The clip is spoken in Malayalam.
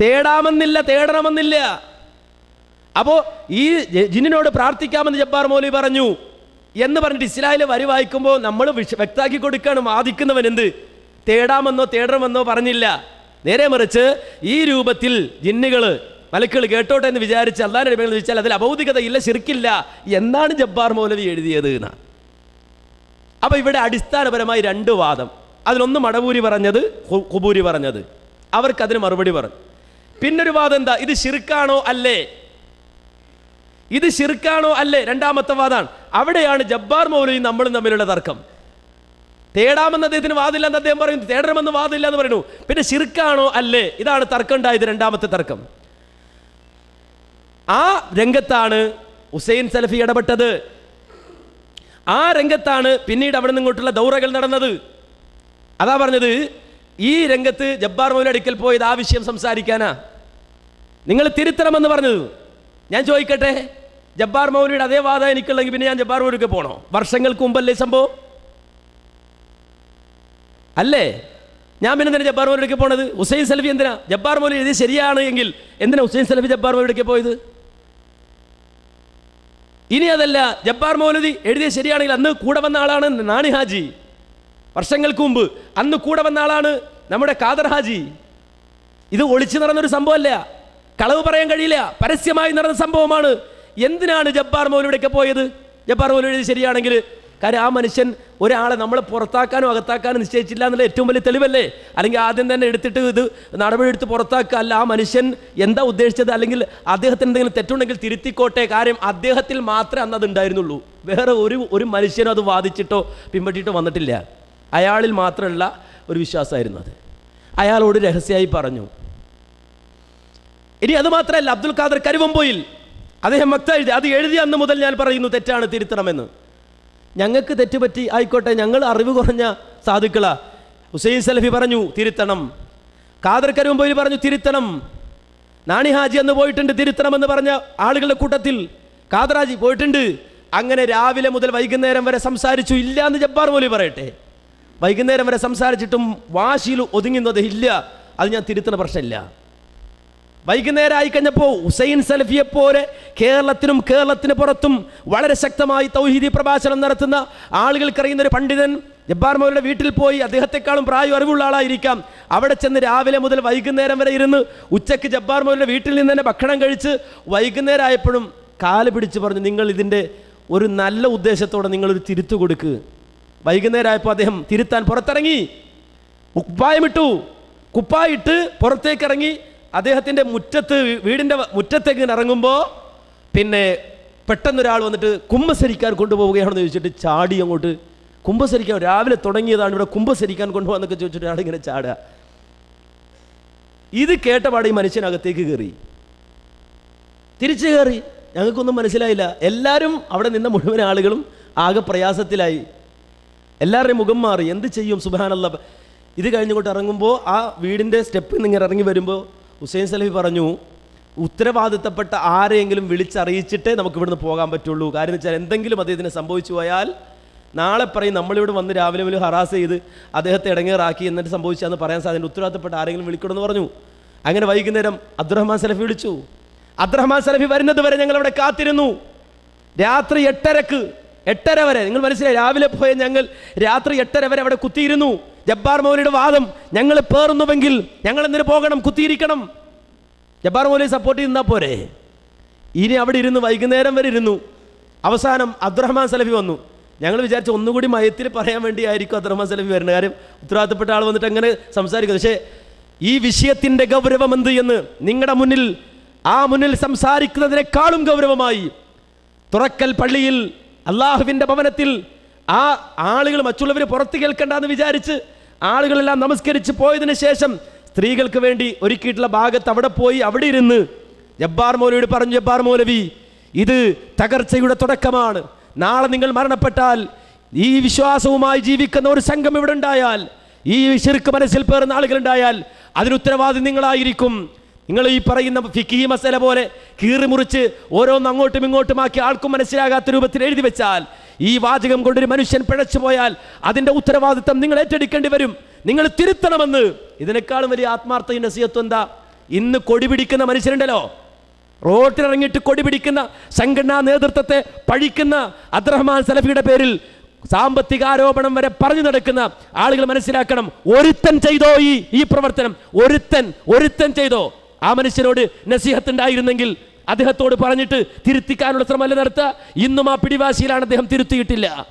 തേടാമെന്നില്ല തേടണമെന്നില്ല. അപ്പോ ഈ ജിന്നിനോട് പ്രാർത്ഥിക്കാമെന്ന് ജബ്ബാർ മൗലി പറഞ്ഞു. എന്ന് പറഞ്ഞിട്ട് ഇസ്ലാഹിലെ വരി വായിക്കുമ്പോൾ നമ്മൾ വ്യക്താക്കി കൊടുക്കുകയാണ് വാദിക്കുന്നവൻ എന്ത്? തേടാമെന്നോ തേടണമെന്നോ പറഞ്ഞില്ല. നേരെ മറിച്ച് ഈ രൂപത്തിൽ ജിന്നുകൾ മലക്കുകൾ കേട്ടോട്ടെ എന്ന് വിചാരിച്ച് അള്ളാഹിന്റെ അടിമകൾ ചോദിച്ചാൽ അതിൽ അബൗദികതയില്ല ശിർക്കില്ല. എന്നാണ് ജബ്ബാർ മൗലവി എഴുതിയത് എന്നാണ് അപ്പൊ ഇവിടെ അടിസ്ഥാനപരമായി രണ്ട് വാദം. അതിലൊന്ന് മടവൂരി പറഞ്ഞത് കുബൂരി പറഞ്ഞത്. അവർക്ക് അതിന് മറുപടി പറഞ്ഞു. പിന്നൊരു വാദം എന്താ ഇത് ശിർക്കാണോ അല്ലേ? ഇത് ശിർക്കാണോ അല്ലേ? രണ്ടാമത്തെ വാദമാണ് അവിടെയാണ് ജബ്ബാർ മൗലയും നമ്മളും തമ്മിലുള്ള തർക്കം. തേടാമെന്ന് അദ്ദേഹത്തിന് വാദില്ല എന്ന് അദ്ദേഹം പറയുന്നു. തേടണമെന്ന് വാദില്ല എന്ന് പറയുന്നു. പിന്നെ ശിർക്കാണോ അല്ലേ? ഇതാണ് തർക്കം ഉണ്ടായത് രണ്ടാമത്തെ തർക്കം. ആ രംഗത്താണ് ഹുസൈൻ സലഫി ഇടപെട്ടത്. ആ രംഗത്താണ് പിന്നീട് അവിടെ നിന്നിങ്ങോട്ടുള്ള ദൗറകൾ നടന്നത്. അതാ പറഞ്ഞത് ഈ രംഗത്ത് ജബ്ബാർ മൗലി അടുക്കൽ പോയത് ആ വിഷയം സംസാരിക്കാനാ. നിങ്ങൾ തിരുത്തണമെന്ന് പറഞ്ഞത്. ഞാൻ ചോദിക്കട്ടെ ജബ്ബാർ മൗലിയുടെ അതേ വാദം എനിക്കുള്ളെങ്കിൽ പിന്നെ ഞാൻ ജബ്ബാർ മൗലിക്ക് പോണോ? വർഷങ്ങൾക്ക് മുമ്പല്ലേ സംഭവം? അല്ലേ? ഞാൻ പിന്നെ എന്തിനാ ജബ്ബാർ മൗലിക്ക് പോണത്? ഹുസൈൻ സലഫി എന്തിനാ? ജബ്ബാർ മൗലി എഴുതി ശരിയാണ് എങ്കിൽ എന്തിനാ ഹുസൈൻ സലഫി ജബ്ബാർ മൗലിക്ക് പോയത്? ഇനി അതല്ല ജബ്ബാർ മൗലതി എഴുതിയ ശരിയാണെങ്കിൽ അന്ന് കൂടെ വന്ന ആളാണ് നാണി ഹാജി. വർഷങ്ങൾക്ക് മുമ്പ് അന്ന് കൂടെ വന്ന ആളാണ് നമ്മുടെ കാദർ ഹാജി. ഇത് ഒളിച്ചു നടന്നൊരു സംഭവമല്ല. കളവ് പറയാൻ കഴിയില്ല. പരസ്യമായി നടന്ന സംഭവമാണ്. എന്തിനാണ് ജബ്ബാർ മൗലവിയുടെയൊക്കെ പോയത്? ജബ്ബാർ മൗലയുടെ ശരിയാണെങ്കിൽ കാര്യം ആ മനുഷ്യൻ ഒരാളെ നമ്മളെ പുറത്താക്കാനോ അകത്താക്കാനോ നിശ്ചയിച്ചില്ല എന്നുള്ള ഏറ്റവും വലിയ തെളിവല്ലേ? അല്ലെങ്കിൽ ആദ്യം തന്നെ എടുത്തിട്ട് ഇത് നടപടി എടുത്ത് പുറത്താക്കുക. അല്ല ആ മനുഷ്യൻ എന്താ ഉദ്ദേശിച്ചത്? അല്ലെങ്കിൽ അദ്ദേഹത്തിന് എന്തെങ്കിലും തെറ്റുണ്ടെങ്കിൽ തിരുത്തിക്കോട്ടെ. കാര്യം അദ്ദേഹത്തിൽ മാത്രമേ അന്ന് അത് ഉണ്ടായിരുന്നുള്ളൂ. വേറെ ഒരു ഒരു മനുഷ്യനും അത് വാദിച്ചിട്ടോ പിൻപറ്റിയിട്ടോ വന്നിട്ടില്ല. അയാളിൽ മാത്രമുള്ള ഒരു വിശ്വാസമായിരുന്നു അത്. അയാളോട് രഹസ്യമായി പറഞ്ഞു ഇനി അത് മാത്രമല്ല അബ്ദുൽ ഖാദർ കരുവമ്പോയിൽ അദ്ദേഹം മക്ത എഴുതി അത് എഴുതി അന്ന് മുതൽ ഞാൻ പറയുന്നു തെറ്റാണ് തിരുത്തണമെന്ന്. ഞങ്ങൾക്ക് തെറ്റുപറ്റി ആയിക്കോട്ടെ ഞങ്ങൾ അറിവ് കുറഞ്ഞ സാധുക്കള. ഹുസൈൻ സലഫി പറഞ്ഞു തിരുത്തണം. ഖാദർ കരുവമ്പോയിൽ പറഞ്ഞു തിരുത്തണം. നാണി ഹാജി അന്ന് പോയിട്ടുണ്ട് തിരുത്തണമെന്ന് പറഞ്ഞ ആളുകളുടെ കൂട്ടത്തിൽ ഖാദർ ഹാജി പോയിട്ടുണ്ട്. അങ്ങനെ രാവിലെ മുതൽ വൈകുന്നേരം വരെ സംസാരിച്ചു ഇല്ല എന്ന് ജബ്ബാർ മോലി പറയട്ടെ. വൈകുന്നേരം വരെ സംസാരിച്ചിട്ടും വാശിയിൽ ഒതുങ്ങുന്നത് ഇല്ല. അത് ഞാൻ തിരുത്തുന്ന പ്രശ്നമില്ല. വൈകുന്നേരം ആയി കഴിഞ്ഞപ്പോൾ ഹുസൈൻ സലഫിയെ പോലെ കേരളത്തിനും കേരളത്തിന് പുറത്തും വളരെ ശക്തമായി തൗഹീദി പ്രഭാഷണം നടത്തുന്ന ആളുകൾക്കറിയുന്ന ഒരു പണ്ഡിതൻ ജബ്ബാർ മൗലയുടെ വീട്ടിൽ പോയി അദ്ദേഹത്തെക്കാളും പ്രായം അറിവുള്ള ആളായിരിക്കാം. അവിടെ ചെന്ന് രാവിലെ മുതൽ വൈകുന്നേരം വരെ ഇരുന്ന് ഉച്ചയ്ക്ക് ജബ്ബാർ മൗലയുടെ വീട്ടിൽ നിന്ന് തന്നെ ഭക്ഷണം കഴിച്ച് വൈകുന്നേരം ആയപ്പോഴും കാൽ പിടിച്ച് പറഞ്ഞു നിങ്ങൾ ഇതിന്റെ ഒരു നല്ല ഉദ്ദേശത്തോടെ നിങ്ങളൊരു തിരുത്തു കൊടുക്ക്. വൈകുന്നേരം ആയപ്പോൾ അദ്ദേഹം തിരുത്താൻ പുറത്തിറങ്ങി. കുപ്പായമിട്ടു. കുപ്പായിട്ട് പുറത്തേക്ക് ഇറങ്ങി അദ്ദേഹത്തിന്റെ മുറ്റത്ത് വീടിന്റെ മുറ്റത്തേക്ക് ഇറങ്ങുമ്പോൾ പിന്നെ പെട്ടെന്നൊരാൾ വന്നിട്ട് കുംഭസരിക്കാൻ കൊണ്ടുപോവുകയാണെന്ന് ചോദിച്ചിട്ട് ചാടി അങ്ങോട്ട്. കുംഭസരിക്കാൻ രാവിലെ തുടങ്ങിയതാണ് ഇവിടെ കുംഭസരിക്കാൻ കൊണ്ടുപോകാന്നൊക്കെ ചോദിച്ചിട്ട് ആളിങ്ങനെ ചാടുക. ഇത് കേട്ടപാടെ ഈ മനുഷ്യനകത്തേക്ക് കയറി തിരിച്ചു കയറി ഞങ്ങൾക്കൊന്നും മനസ്സിലായില്ല. എല്ലാവരും അവിടെ നിന്ന മുഴുവൻ ആളുകളും ആകെ പ്രയാസത്തിലായി. എല്ലാവരുടെയും മുഖം മാറി. എന്ത് ചെയ്യും? സുബാനല്ല ഇത് കഴിഞ്ഞുകൊണ്ട് ഇറങ്ങുമ്പോൾ ആ വീടിന്റെ സ്റ്റെപ്പിൽ നിന്ന് ഇറങ്ങി വരുമ്പോൾ ഹുസൈൻ സലഫി പറഞ്ഞു ഉത്തരവാദിത്തപ്പെട്ട ആരെയെങ്കിലും വിളിച്ചറിയിച്ചിട്ടേ നമുക്ക് ഇവിടുന്ന് പോകാൻ പറ്റുള്ളൂ. കാര്യം വെച്ചാൽ എന്തെങ്കിലും അദ്ദേഹത്തിന് സംഭവിച്ചു പോയാൽ നാളെ പറയും നമ്മളിവിടെ വന്ന് രാവിലെ മുതൽ ഹറാസ് ചെയ്ത് അദ്ദേഹത്തെ ഇടങ്ങേറാക്കി എന്നിട്ട് സംഭവിച്ചാന്ന് പറയാൻ സാധ്യത ഉത്തരവാദിത്തപ്പെട്ട ആരെങ്കിലും വിളിക്കണമെന്ന് പറഞ്ഞു. അങ്ങനെ വൈകുന്നേരം അബ്ദുറഹ്മാൻ സലഫി വിളിച്ചു. അബ്ദുറഹ്മാൻ സലഫി വരുന്നത് വരെ ഞങ്ങൾ അവിടെ കാത്തിരുന്നു. രാത്രി എട്ടരക്ക് എട്ടര വരെ. നിങ്ങൾ മനസ്സിലായി? രാവിലെ പോയ ഞങ്ങൾ രാത്രി എട്ടര വരെ അവിടെ കുത്തിയിരുന്നു. ജബ്ബാർ മൗലിയുടെ വാദം ഞങ്ങൾ പേറുന്നുവെങ്കിൽ ഞങ്ങൾ എന്തിനു പോകണം കുത്തിയിരിക്കണം. ജബ്ബാർ മൗലി സപ്പോർട്ട് ചെയ്താൽ പോരെ? ഇനി അവിടെ ഇരുന്ന് വൈകുന്നേരം വരെ ഇരുന്നു. അവസാനം അബ്ദുറഹ്മാൻ സലഫി വന്നു. ഞങ്ങൾ വിചാരിച്ചു ഒന്നുകൂടി മയത്തിൽ പറയാൻ വേണ്ടിയായിരിക്കും അബ്ദുറഹ്മാൻ സലഫി വരുന്നത്. കാര്യം ഉത്തരവാദിത്തപ്പെട്ട ആൾ വന്നിട്ട് അങ്ങനെ സംസാരിക്കുന്നത് പക്ഷേ ഈ വിഷയത്തിന്റെ ഗൗരവം എന്ത് എന്ന് നിങ്ങളുടെ മുന്നിൽ ആ മുന്നിൽ സംസാരിക്കുന്നതിനേക്കാളും ഗൗരവമായി തുറക്കൽ പള്ളിയിൽ അള്ളാഹുവിന്റെ ഭവനത്തിൽ ആ ആളുകൾ മറ്റുള്ളവർ പുറത്ത് കേൾക്കണ്ടെന്ന് വിചാരിച്ച് ആളുകളെല്ലാം നമസ്കരിച്ച് പോയതിനു ശേഷം സ്ത്രീകൾക്ക് വേണ്ടി ഒരുക്കിയിട്ടുള്ള ഭാഗത്ത് അവിടെ പോയി അവിടെ ഇരുന്ന് ജബ്ബാർ മൗലവിയോട് പറഞ്ഞു ജബ്ബാർ മൗലവി ഇത് തകർച്ചയുടെ തുടക്കമാണ്. നാളെ നിങ്ങൾ മരണപ്പെട്ടാൽ ഈ വിശ്വാസവുമായി ജീവിക്കുന്ന ഒരു സംഘം ഇവിടെ ഉണ്ടായാൽ ഈ ശിർക്ക് മനസ്സിൽ പേറുന്ന ആളുകളുണ്ടായാൽ അതിന് ഉത്തരവാദി നിങ്ങളായിരിക്കും. നിങ്ങൾ ഈ പറയുന്ന ഫിക്കി മസല പോലെ കീറി മുറിച്ച് ഓരോന്ന് അങ്ങോട്ടും ഇങ്ങോട്ടുമാക്കി ആൾക്കും മനസ്സിലാകാത്ത രൂപത്തിൽ എഴുതി വെച്ചാൽ ഈ വാചകം കൊണ്ടൊരു മനുഷ്യൻ പിഴച്ചു പോയാൽ അതിന്റെ ഉത്തരവാദിത്തം നിങ്ങൾ ഏറ്റെടുക്കേണ്ടി വരും. നിങ്ങൾ തിരുത്തണമെന്ന്. ഇതിനേക്കാളും വലിയ ആത്മാർത്ഥ നസീഹത്വം എന്താ? ഇന്ന് കൊടി പിടിക്കുന്ന മനുഷ്യരുണ്ടല്ലോ. റോട്ടിലിറങ്ങിയിട്ട് കൊടി പിടിക്കുന്ന സംഘടനാ നേതൃത്വത്തെ പഴിക്കുന്ന അബ്ദുറഹ്മാൻ സലഫിയുടെ പേരിൽ സാമ്പത്തിക ആരോപണം വരെ പറഞ്ഞു നടക്കുന്ന ആളുകൾ മനസ്സിലാക്കണം. ഒരുത്തൻ ചെയ്തോ ഈ ഈ പ്രവർത്തനം? ഒരുത്തൻ ഒരുത്തൻ ചെയ്തോ? ആ മനുഷ്യനോട് നസീഹത്ത് ഉണ്ടായിരുന്നെങ്കിൽ അദ്ദേഹത്തോട് പറഞ്ഞിട്ട് തിരുത്തിക്കാനുള്ള ശ്രമമല്ല നടത്തുക. ഇന്നും ആ പിടിവാശിയിലാണ് അദ്ദേഹം തിരുത്തിയിട്ടില്ല.